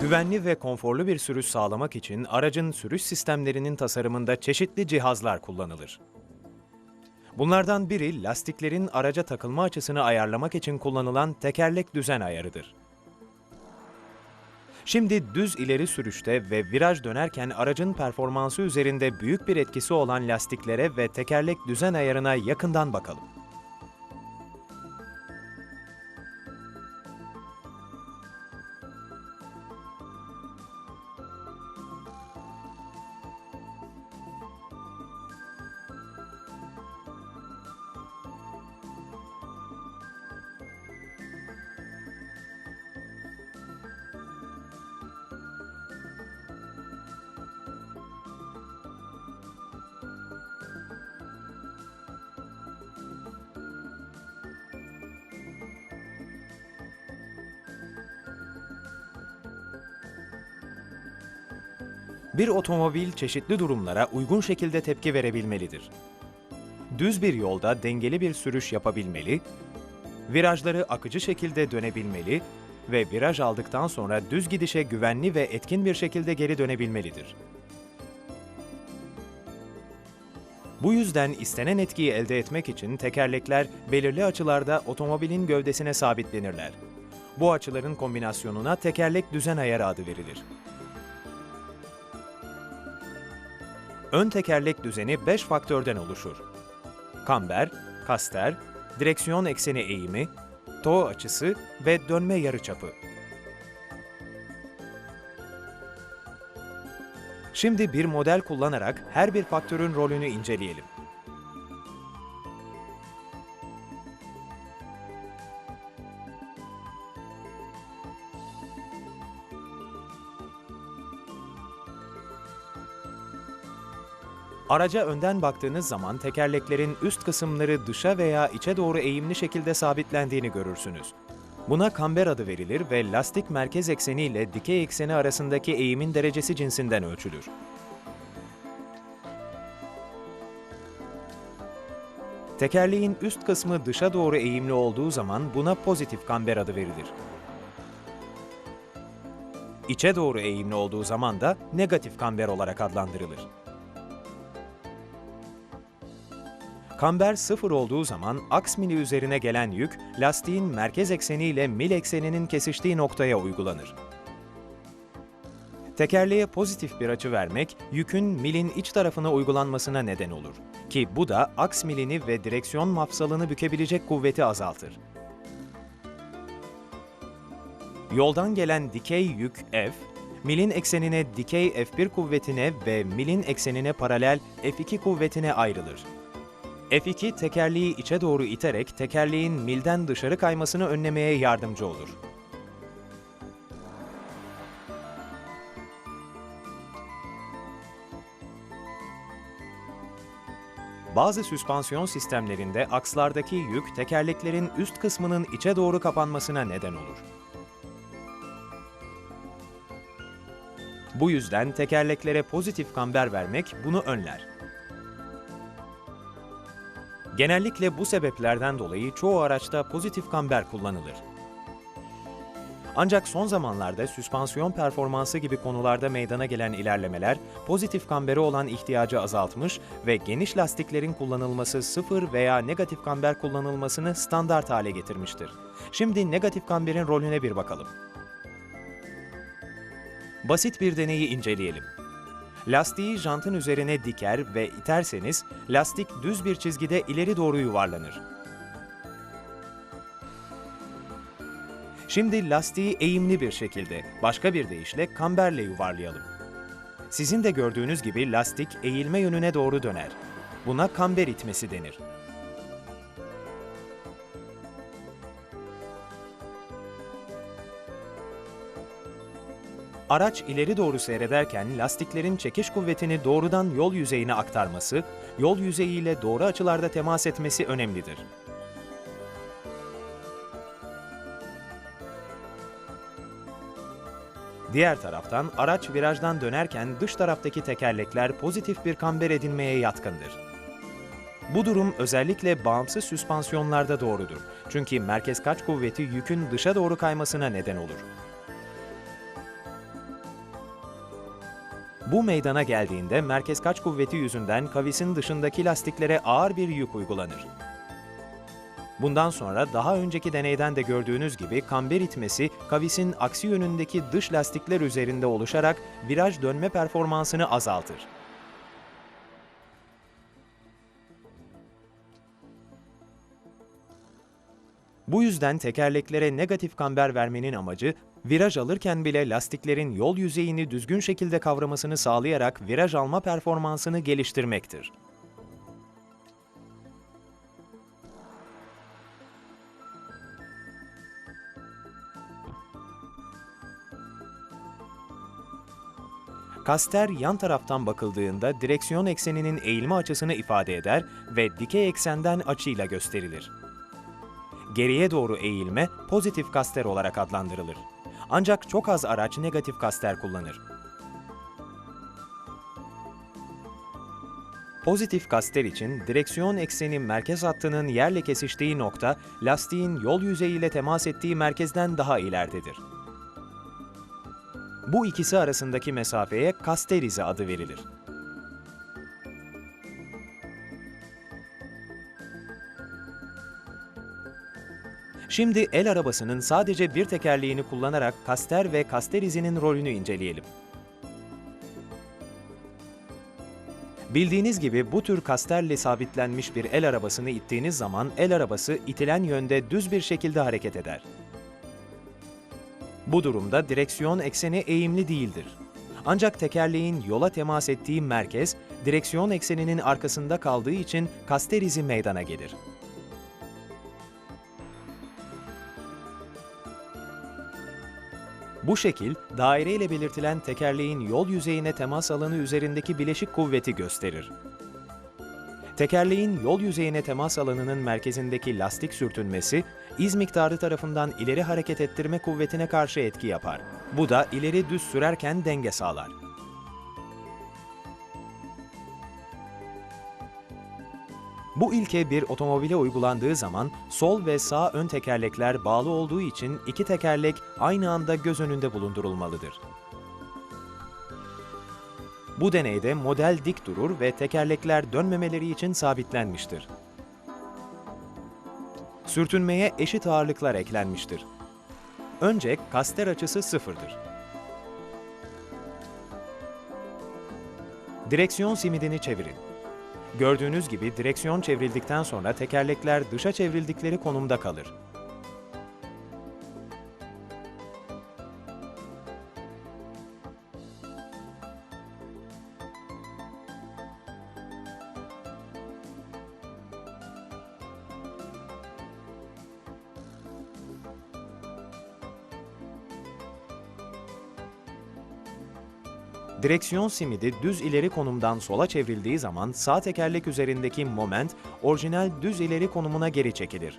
Güvenli ve konforlu bir sürüş sağlamak için aracın sürüş sistemlerinin tasarımında çeşitli cihazlar kullanılır. Bunlardan biri lastiklerin araca takılma açısını ayarlamak için kullanılan tekerlek düzen ayarıdır. Şimdi düz ileri sürüşte ve viraj dönerken aracın performansı üzerinde büyük bir etkisi olan lastiklere ve tekerlek düzen ayarına yakından bakalım. Bir otomobil çeşitli durumlara uygun şekilde tepki verebilmelidir. Düz bir yolda dengeli bir sürüş yapabilmeli, virajları akıcı şekilde dönebilmeli ve viraj aldıktan sonra düz gidişe güvenli ve etkin bir şekilde geri dönebilmelidir. Bu yüzden istenen etkiyi elde etmek için tekerlekler belirli açılarda otomobilin gövdesine sabitlenirler. Bu açıların kombinasyonuna tekerlek düzen ayarı adı verilir. Ön tekerlek düzeni 5 faktörden oluşur. Kamber, kaster, direksiyon ekseni eğimi, toe açısı ve dönme yarıçapı. Şimdi bir model kullanarak her bir faktörün rolünü inceleyelim. Araca önden baktığınız zaman tekerleklerin üst kısımları dışa veya içe doğru eğimli şekilde sabitlendiğini görürsünüz. Buna kamber adı verilir ve lastik merkez ekseni ile dikey ekseni arasındaki eğimin derecesi cinsinden ölçülür. Tekerleğin üst kısmı dışa doğru eğimli olduğu zaman buna pozitif kamber adı verilir. İçe doğru eğimli olduğu zaman da negatif kamber olarak adlandırılır. Kamber sıfır olduğu zaman aks mili üzerine gelen yük, lastiğin merkez ekseni ile mil ekseninin kesiştiği noktaya uygulanır. Tekerleğe pozitif bir açı vermek, yükün milin iç tarafına uygulanmasına neden olur. Ki bu da aks milini ve direksiyon mafsalını bükebilecek kuvveti azaltır. Yoldan gelen dikey yük F, milin eksenine dikey F1 kuvvetine ve milin eksenine paralel F2 kuvvetine ayrılır. F2 tekerleği içe doğru iterek tekerleğin milden dışarı kaymasını önlemeye yardımcı olur. Bazı süspansiyon sistemlerinde akslardaki yük tekerleklerin üst kısmının içe doğru kapanmasına neden olur. Bu yüzden tekerleklere pozitif kamber vermek bunu önler. Genellikle bu sebeplerden dolayı çoğu araçta pozitif kamber kullanılır. Ancak son zamanlarda süspansiyon performansı gibi konularda meydana gelen ilerlemeler pozitif kambere olan ihtiyacı azaltmış ve geniş lastiklerin kullanılması sıfır veya negatif kamber kullanılmasını standart hale getirmiştir. Şimdi negatif kamberin rolüne bir bakalım. Basit bir deneyi inceleyelim. Lastiği jantın üzerine diker ve iterseniz lastik düz bir çizgide ileri doğru yuvarlanır. Şimdi lastiği eğimli bir şekilde, başka bir deyişle kamberle yuvarlayalım. Sizin de gördüğünüz gibi lastik eğilme yönüne doğru döner. Buna kamber itmesi denir. Araç ileri doğru seyrederken lastiklerin çekiş kuvvetini doğrudan yol yüzeyine aktarması, yol yüzeyiyle doğru açılarda temas etmesi önemlidir. Diğer taraftan araç virajdan dönerken dış taraftaki tekerlekler pozitif bir kamber edinmeye yatkındır. Bu durum özellikle bağımsız süspansiyonlarda doğrudur. Çünkü merkez kaç kuvveti yükün dışa doğru kaymasına neden olur. Bu meydana geldiğinde merkez kaç kuvveti yüzünden kavisin dışındaki lastiklere ağır bir yük uygulanır. Bundan sonra daha önceki deneyden de gördüğünüz gibi kamber itmesi kavisin aksi yönündeki dış lastikler üzerinde oluşarak viraj dönme performansını azaltır. Bu yüzden tekerleklere negatif kamber vermenin amacı, viraj alırken bile lastiklerin yol yüzeyini düzgün şekilde kavramasını sağlayarak viraj alma performansını geliştirmektir. Kaster yan taraftan bakıldığında direksiyon ekseninin eğilme açısını ifade eder ve dikey eksenden açıyla gösterilir. Geriye doğru eğilme pozitif kaster olarak adlandırılır. Ancak çok az araç negatif kaster kullanır. Pozitif kaster için direksiyon ekseni merkez hattının yerle kesiştiği nokta lastiğin yol yüzeyiyle temas ettiği merkezden daha ileridedir. Bu ikisi arasındaki mesafeye kaster izi adı verilir. Şimdi el arabasının sadece bir tekerleğini kullanarak kaster ve kaster izinin rolünü inceleyelim. Bildiğiniz gibi bu tür kasterle sabitlenmiş bir el arabasını ittiğiniz zaman el arabası itilen yönde düz bir şekilde hareket eder. Bu durumda direksiyon ekseni eğimli değildir. Ancak tekerleğin yola temas ettiği merkez, direksiyon ekseninin arkasında kaldığı için kaster izi meydana gelir. Bu şekil, daire ile belirtilen tekerleğin yol yüzeyine temas alanı üzerindeki bileşik kuvveti gösterir. Tekerleğin yol yüzeyine temas alanının merkezindeki lastik sürtünmesi, iz miktarı tarafından ileri hareket ettirme kuvvetine karşı etki yapar. Bu da ileri düz sürerken denge sağlar. Bu ilke bir otomobile uygulandığı zaman sol ve sağ ön tekerlekler bağlı olduğu için iki tekerlek aynı anda göz önünde bulundurulmalıdır. Bu deneyde model dik durur ve tekerlekler dönmemeleri için sabitlenmiştir. Sürtünmeye eşit ağırlıklar eklenmiştir. Önce kaster açısı sıfırdır. Direksiyon simidini çevirin. Gördüğünüz gibi direksiyon çevrildikten sonra tekerlekler dışa çevrildikleri konumda kalır. Direksiyon simidi düz ileri konumdan sola çevrildiği zaman sağ tekerlek üzerindeki moment orijinal düz ileri konumuna geri çekilir.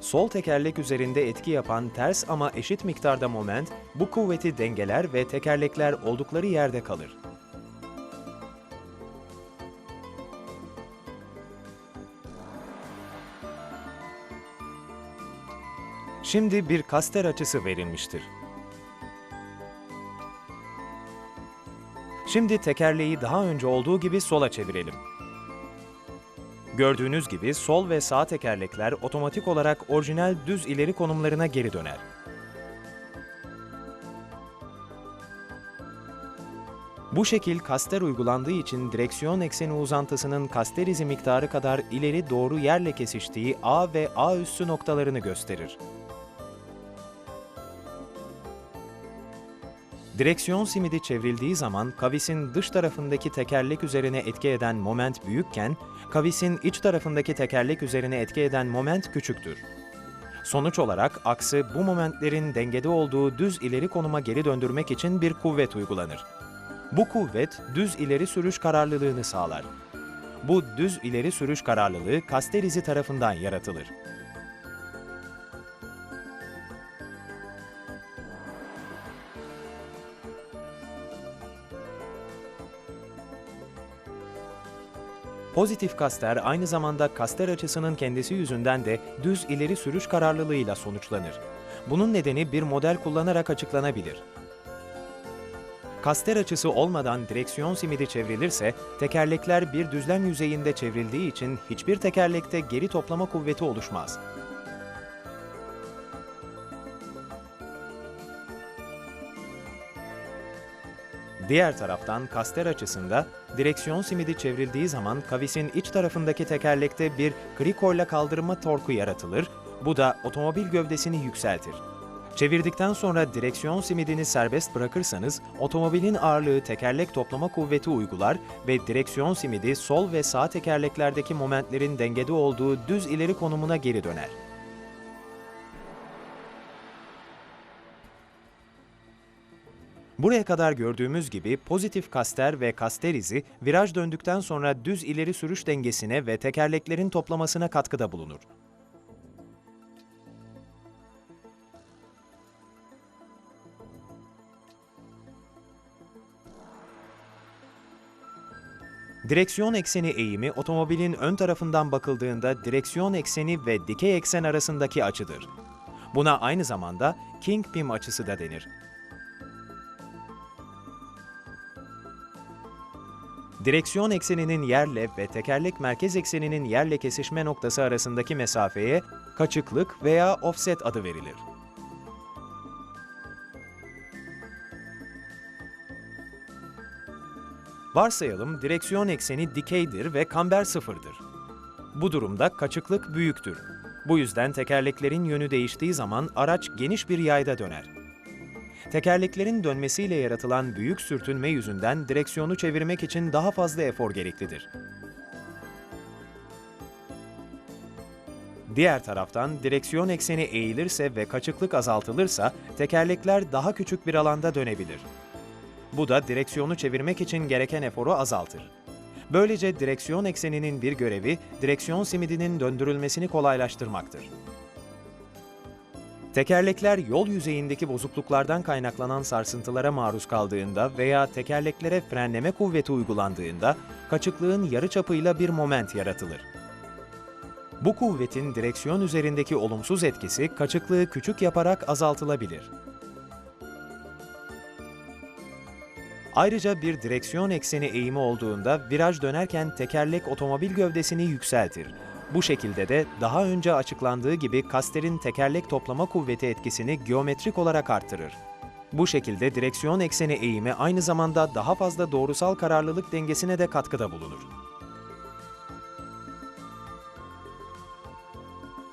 Sol tekerlek üzerinde etki yapan ters ama eşit miktarda moment bu kuvveti dengeler ve tekerlekler oldukları yerde kalır. Şimdi bir kaster açısı verilmiştir. Şimdi tekerleği daha önce olduğu gibi sola çevirelim. Gördüğünüz gibi sol ve sağ tekerlekler otomatik olarak orijinal düz ileri konumlarına geri döner. Bu şekil kaster uygulandığı için direksiyon ekseni uzantısının kaster izi miktarı kadar ileri doğru yerle kesiştiği A ve A üssü noktalarını gösterir. Direksiyon simidi çevrildiği zaman kavisin dış tarafındaki tekerlek üzerine etki eden moment büyükken, kavisin iç tarafındaki tekerlek üzerine etki eden moment küçüktür. Sonuç olarak aksı bu momentlerin dengede olduğu düz ileri konuma geri döndürmek için bir kuvvet uygulanır. Bu kuvvet düz ileri sürüş kararlılığını sağlar. Bu düz ileri sürüş kararlılığı kaster izi tarafından yaratılır. Pozitif kaster aynı zamanda kaster açısının kendisi yüzünden de düz ileri sürüş kararlılığıyla sonuçlanır. Bunun nedeni bir model kullanarak açıklanabilir. Kaster açısı olmadan direksiyon simidi çevrilirse, tekerlekler bir düzlem yüzeyinde çevrildiği için hiçbir tekerlekte geri toplama kuvveti oluşmaz. Diğer taraftan kaster açısında direksiyon simidi çevrildiği zaman kavisin iç tarafındaki tekerlekte bir krikoyla kaldırma torku yaratılır, bu da otomobil gövdesini yükseltir. Çevirdikten sonra direksiyon simidini serbest bırakırsanız otomobilin ağırlığı tekerlek toplama kuvveti uygular ve direksiyon simidi sol ve sağ tekerleklerdeki momentlerin dengede olduğu düz ileri konumuna geri döner. Buraya kadar gördüğümüz gibi pozitif kaster ve kaster izi viraj döndükten sonra düz ileri sürüş dengesine ve tekerleklerin toplamasına katkıda bulunur. Direksiyon ekseni eğimi otomobilin ön tarafından bakıldığında direksiyon ekseni ve dikey eksen arasındaki açıdır. Buna aynı zamanda kingpin açısı da denir. Direksiyon ekseninin yerle ve tekerlek merkez ekseninin yerle kesişme noktası arasındaki mesafeye kaçıklık veya offset adı verilir. Varsayalım direksiyon ekseni dikeydir ve kamber sıfırdır. Bu durumda kaçıklık büyüktür. Bu yüzden tekerleklerin yönü değiştiği zaman araç geniş bir yayda döner. Tekerleklerin dönmesiyle yaratılan büyük sürtünme yüzünden direksiyonu çevirmek için daha fazla efor gereklidir. Diğer taraftan direksiyon ekseni eğilirse ve kaçıklık azaltılırsa tekerlekler daha küçük bir alanda dönebilir. Bu da direksiyonu çevirmek için gereken eforu azaltır. Böylece direksiyon ekseninin bir görevi direksiyon simidinin döndürülmesini kolaylaştırmaktır. Tekerlekler yol yüzeyindeki bozukluklardan kaynaklanan sarsıntılara maruz kaldığında veya tekerleklere frenleme kuvveti uygulandığında kaçıklığın yarıçapıyla bir moment yaratılır. Bu kuvvetin direksiyon üzerindeki olumsuz etkisi kaçıklığı küçük yaparak azaltılabilir. Ayrıca bir direksiyon ekseni eğimi olduğunda viraj dönerken tekerlek otomobil gövdesini yükseltir. Bu şekilde de daha önce açıklandığı gibi kasterin tekerlek toplama kuvveti etkisini geometrik olarak arttırır. Bu şekilde direksiyon ekseni eğimi aynı zamanda daha fazla doğrusal kararlılık dengesine de katkıda bulunur.